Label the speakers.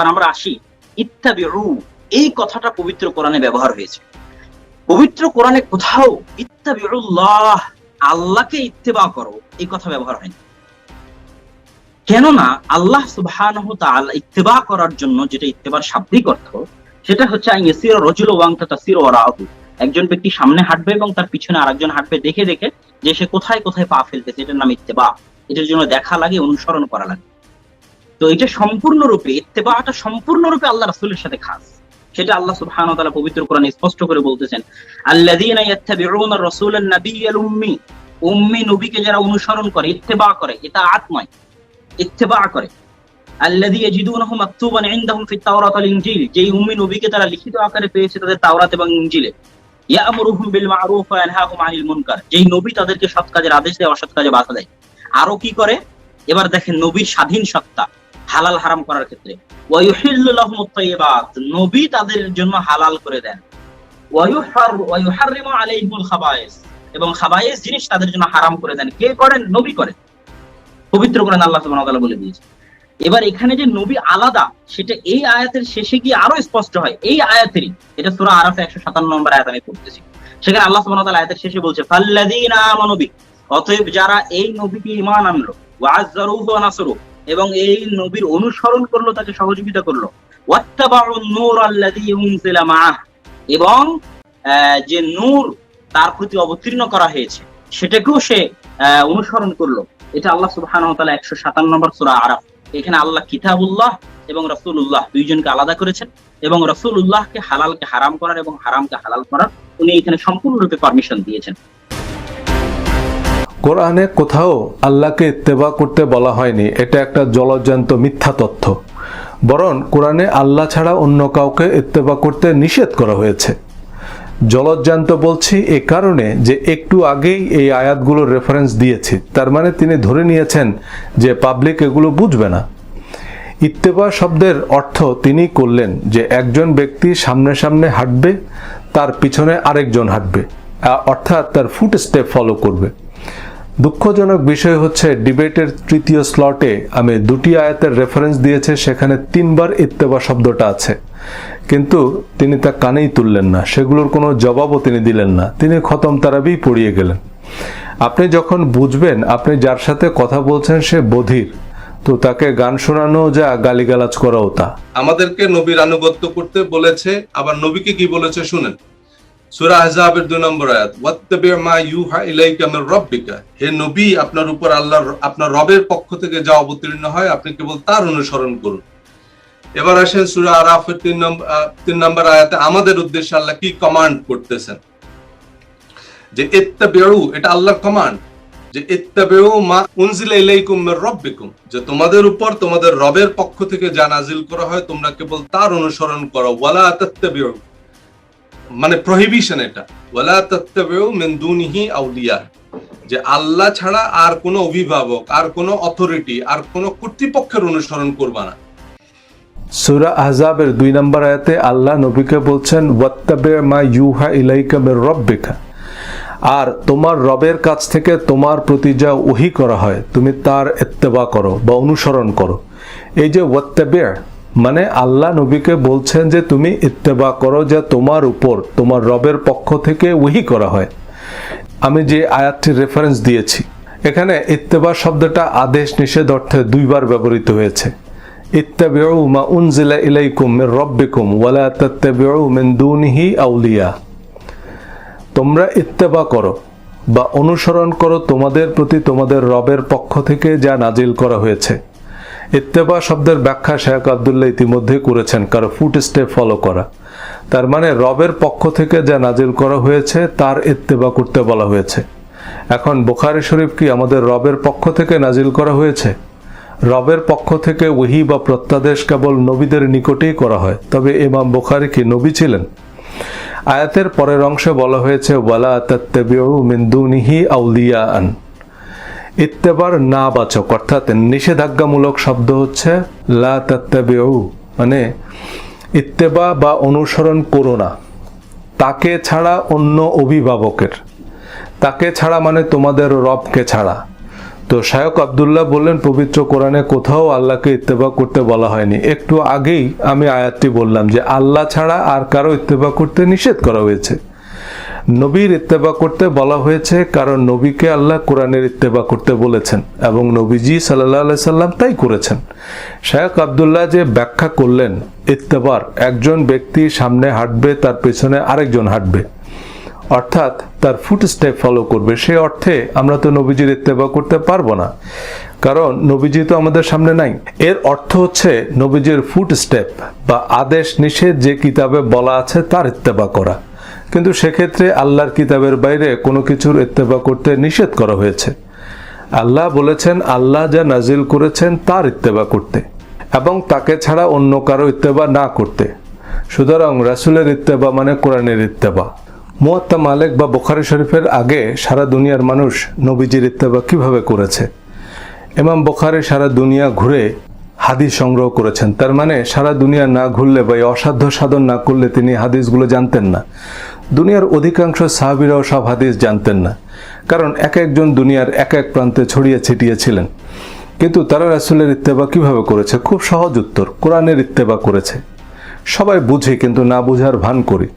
Speaker 1: এবার আমরা আসি, ইত্তাবিউ, এই কথাটা পবিত্র কোরআনে ব্যবহার হয়েছে। পবিত্র কোরআনে কোথাও ইত্তাবিউল্লাহ, আল্লাহকে ইত্তেবা করো, এই কথা ব্যবহার হয়নি। কেননা আল্লাহ সুবহানাহু তাআলা ইত্তেবা করার জন্য যেটা ইত্তেবার শাব্দিক অর্থ, সেটা হচ্ছে আই ইয়াসির রাজুল ওয়াংতা তাসির ওয়ারাহু একজন ব্যক্তি সামনে হাঁটবে এবং তার পিছনে আরেকজন হাঁটবে দেখে দেখে যে সে কোথায় কোথায় পা ফেলতেছে, এটার নাম ইত্তেবা। এটার জন্য দেখা লাগে, অনুসরণ করা লাগে। তো এটা সম্পূর্ণরূপে ইত্তেবাটা সম্পূর্ণরূপে আল্লাহ রাসূলের সাথে খাস। সেটা আল্লাহ সুবহানাহু ওয়া তাআলা পবিত্র কোরআনে স্পষ্ট করে বলতেছেন, আল্লাযীনা ইয়াত্তাবিউনা রাসূলান নাবিয়্যাল উম্মি উম্মি নবীকে যারা অনুসরণ করে, ইত্তেবা করে, এটা আত্মায়, ইত্তেবা করে। আল্লাযী ইয়াজিদুনাহু মাকতুবান ইনদাহুম ফিত তাওরাত ওয়াল ইনজিল যেই উম্মি নবীকে তারা লিখিত আকারে পেয়েছে তাদের তাওরাত এবং ইনজিলে। ইয়ামুরুহুম বিল মা'রুফ ওয়া ইয়ানহাহুম আনিল মুনকার যেই নবী তাদেরকে সৎ কাজের আদেশ দেয়, অসৎ কাজে বাধা দেয়। আরও কি করে? এবার দেখেন নবীর স্বাধীন সত্তা। হালাল হারাম করার ক্ষেত্রে। নবী তাদের জন্য হালাল করে দেন। এবং খাবায়েস জিনিস তাদের জন্য হারাম করে দেন। কে করেন? নবী করেন। পবিত্র করেন আল্লাহ তাআলা বলে দিয়েছে। এবার এখানে যে নবী আলাদা, সেটা এই আয়াতের শেষে গিয়ে আরও স্পষ্ট হয়। এই আয়াতেরই, এটা সূরা আরাফে 157 নম্বর আয়াত আমি পড়তেছি। সেখানে আল্লাহ তাআলা আয়াতের শেষে বলছে, ফাল্লাযীনা আমানু বি। অতএব যারা এই নবীকে ঈমান আনলো, ওয়া আযযারুহু ওয়া নাসরু এবং এই নবীর অনুসরণ করল, তাকে সহযোগিতা করল। এবং যে নূর তার প্রতি অবতীর্ণ করা হয়েছে, সেটাকেও সে অনুসরণ করল। এটা আল্লাহ ওয়া তাআলা 157 নম্বর সূরা আরাফ। এখানে আল্লাহ কিতাবুল্লাহ এবং রাসূলুল্লাহ দুইজনকে আলাদা করেছেন এবং রাসূলুল্লাহকে হালালকে হারাম করার এবং হারামকে হালাল করার উনি এখানে সম্পূর্ণরূপে পারমিশন দিয়েছেন।
Speaker 2: কোরআনে কোথাও আল্লাহকে ইত্তেবা করতে বলা হয়নি। এটা একটা জলজ্যান্ত মিথ্যা তথ্য। বরং কোরআনে আল্লাহ ছাড়া অন্য কাউকে ইত্তেবা করতে নিষেধ করা হয়েছে। জলজ্জান্ত বলছি এ কারণে যে একটু আগেই এই আয়াতগুলোর রেফারেন্স দিয়েছি। তার মানে তিনি ধরে নিয়েছেন যে পাবলিক এগুলো বুঝবে না। ইত্তেবা শব্দের অর্থ তিনি করলেন যে একজন ব্যক্তি সামনে সামনে হাঁটবে, তার পিছনে আরেকজন হাঁটবে অর্থাৎ তার ফুট স্টেপ ফলো করবে। দুঃখজনক বিষয় হচ্ছে, ডিবেটের তৃতীয় স্লটে আমি দুটি আয়াতের রেফারেন্স দিয়েছে, সেখানে তিনবার ইত্তেবা শব্দটা আছে। কিন্তু তিনি তা কানেই তুললেন না, সেগুলোর কোনো জবাবও তিনি দিলেন না। তিনি খতম তারাবি পড়িয়ে গেলেন। আপনি যখন বুঝবেন, আপনি যার সাথে কথা বলছেন সে বধির। তো তাকে গান শোনানো যা গালিগালাজ করাও তা।
Speaker 3: আমাদেরকে নবীর আনুগত্য করতে বলেছে, আবার নবীকে কি বলেছে শুনেন। সূরা আহজাবের দুই নম্বর আয়াত, ওয়াত্তাবি মা ইউহা ইলাইকা মির রাব্বিকা। হে নবী, আপনার উপর আল্লাহর, আপনার রবের পক্ষ থেকে যা অবতীর্ণ হয়, আপনি কেবল তার অনুসরণ করুন। এবার আসেন সূরা আরাফের তিন নম্বর তিন নম্বর আয়াতে আমাদের উদ্দেশ্যে আল্লাহ কি কমান্ড করতেছেন? যে ইত্তাবিউ এটা আল্লাহর কমান্ড যে ইত্তাবিউ মা উনজিলা ইলাইকুম মির রাব্বিকুম যে তোমাদের উপর, তোমাদের রবের পক্ষ থেকে যা নাজিল করা হয়, তোমরা কেবল তার অনুসরণ করো। ওয়ালা তাত্তাবিউ মানে প্রহিবিশন এটা। ওয়ালা তাত্তাবিউ মিন দুনিহি আউলিয়া। যে আল্লাহ ছাড়া আর কোনো অভিভাবক, আর কোনো অথরিটি আর কোনো কর্তৃপক্ষের অনুসরণ করবা না।
Speaker 2: সুরা আহজাবের দুই নম্বর আয়াতে আল্লাহ নবীকে বলছেন, ওয়াত্তাবে মা ইউহা ইলাইকা মির রব্বিকা। আর তোমার রবের কাছ থেকে তোমার প্রতি যা ওহি করা হয়, তুমি তার এত্তেবা করো বা অনুসরণ করো। এই যে ওয়াত্তাবে মানে আল্লাহ নবীকে বলছেন যে তুমি ইত্তেবা করো যে তোমার উপর, তোমার রবের পক্ষ থেকে ওহি করা হয়। আমি যে আয়াতটির রেফারেন্স দিয়েছি, এখানে ইত্তেবা শব্দটা আদেশ নিষেধ অর্থে দুইবার ব্যবহৃত হয়েছে। ইলাইকুম ওয়ালা আউলিয়া। তোমরা ইত্তেবা করো বা অনুসরণ করো তোমাদের প্রতি তোমাদের রবের পক্ষ থেকে যা নাজিল করা হয়েছে। ইত্তেবা শব্দের ব্যাখ্যা শেখ আবদুল্লাহ ইতিমধ্যে করেছেন, কারও ফুট স্টেপ ফলো করা। তার মানে রবের পক্ষ থেকে যা নাজিল করা হয়েছে, তার ইত্তেবা করতে বলা হয়েছে। এখন বোখারি শরীফ কি আমাদের রবের পক্ষ থেকে নাজিল করা হয়েছে? রবের পক্ষ থেকে ওহি বা প্রত্যাদেশ কেবল নবীদের নিকটেই করা হয়। তবে ইমাম বুখারি কি নবী ছিলেন? আয়াতের পরের অংশে বলা হয়েছে, ওয়ালা তাত্তাবিউ মিন দুনিহি আউলিয়াআন। ইত্তেবার না বাচক, অর্থাৎ নিষেধাজ্ঞামূলক শব্দ হচ্ছে লা তাত্তাবিউ মানে ইত্তেবা বা অনুসরণ করো না। তাকে ছাড়া অন্য অভিভাবকের। তাকে ছাড়া মানে তোমাদের রবকে ছাড়া। তো শায়ক আবদুল্লাহ বললেন, পবিত্র কোরআনে কোথাও আল্লাহকে ইত্তেবা করতে বলা হয়নি। একটু আগেই আমি আয়াতটি বললাম যে, আল্লাহ ছাড়া আর কারও ইত্তেবা করতে নিষেধ করা হয়েছে। নবীর ইত্তেবা করতে বলা হয়েছে কারণ নবীকে আল্লাহ কোরআনের ইত্তেবা করতে বলেছেন এবং নবীজি সাল্লাহ সাল্লাম তাই করেছেন। শায়ক আবদুল্লাহ যে ব্যাখ্যা করলেন, ইত্তেবার, একজন ব্যক্তি সামনে হাঁটবে, তার পেছনে আরেকজন হাঁটবে, অর্থাৎ তার ফুট স্টেপ ফলো করবে, সে অর্থে আমরা তো নবীজির ইত্তেবা করতে পারব না, কারণ নবীজি তো আমাদের সামনে নাই। এর অর্থ হচ্ছে নবীজির ফুট স্টেপ বা আদেশ নিষেধ যে কিতাবে বলা আছে তার ইত্তেবা করা। কিন্তু সেক্ষেত্রে আল্লাহর কিতাবের বাইরে কোনো কিছুর ইত্তেবা করতে নিষেধ করা হয়েছে। আল্লাহ বলেছেন, আল্লাহ যা নাজিল করেছেন তার ইত্তেবা করতে এবং তাকে ছাড়া অন্য কারও ইত্তেবা না করতে। সুতরাং রাসুলের ইত্তেবা মানে কোরআনের ইত্তেবা মুয়াত্তা মালেক বা বোখারি শরীফের আগে সারা দুনিয়ার মানুষ নবীজির ইত্তেবা কীভাবে করেছে? ইমাম বোখারি সারা দুনিয়া ঘুরে হাদিস সংগ্রহ করেছেন। তার মানে সারা দুনিয়া না ঘুরলে বা অসাধ্য সাধন না করলে তিনি হাদিসগুলো জানতেন না। দুনিয়ার অধিকাংশ সাহাবিরাও সব হাদিস জানতেন না। কারণ এক একজন দুনিয়ার এক এক প্রান্তে ছড়িয়ে ছিটিয়েছিলেন। কিন্তু তারা রাসুলের ইত্তেবা কীভাবে করেছে? খুব সহজ উত্তর, কোরআনের ইত্তেবা করেছে। সবাই বুঝি, কিন্তু না বুঝার ভান করি।